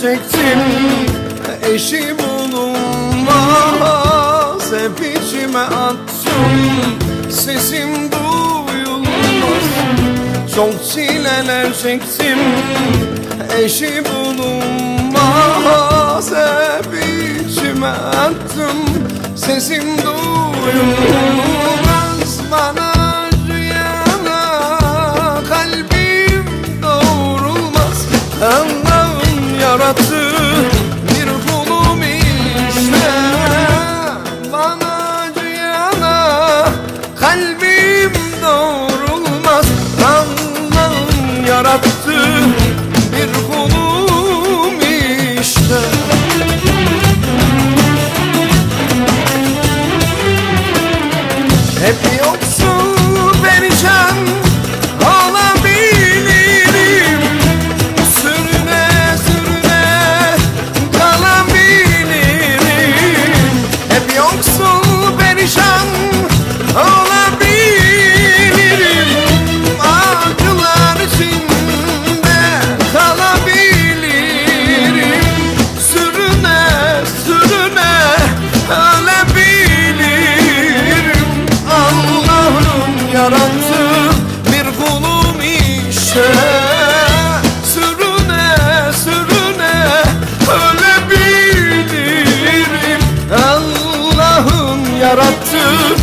çektim Eşi bulunmaz Hep içime attım Sesim duyulmaz. Çok çileler çektim Eşi bulunmaz Hep içime attım Sesim duyulmaz perişan olabilirim. Acılar içinde kalabilirim. Sürüne sürüne ölebilirim Allah'ın yarattığı bir kulum işte Allah'ın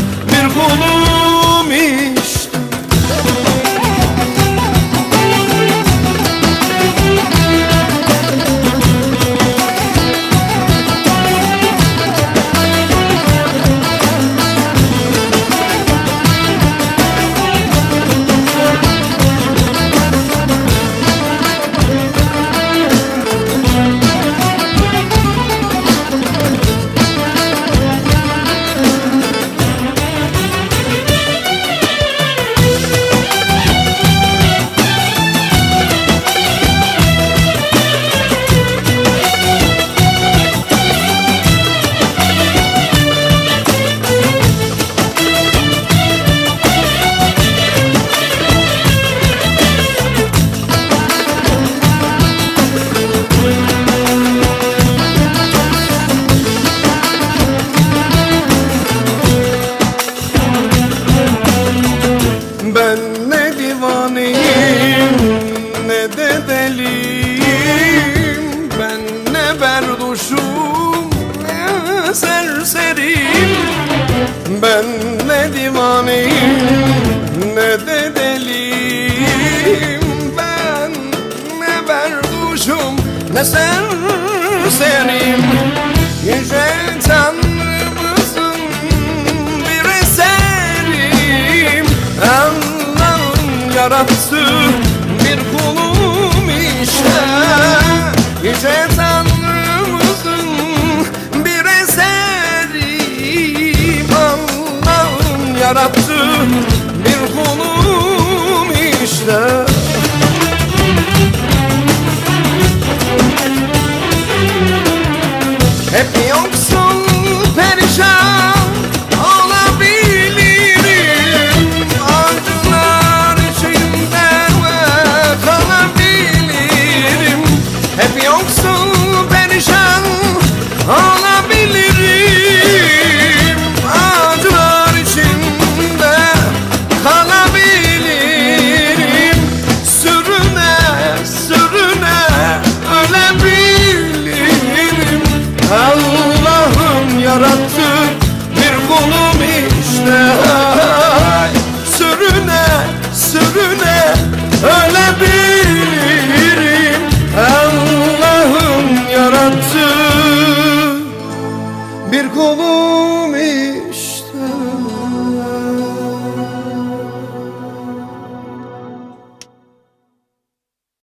divaneyim ne de deliyim Ben ne berduşum ne serseriyim Yüce Tanrımızın bir eserim. Allah'ın yarattığı ömrüm Bir kolum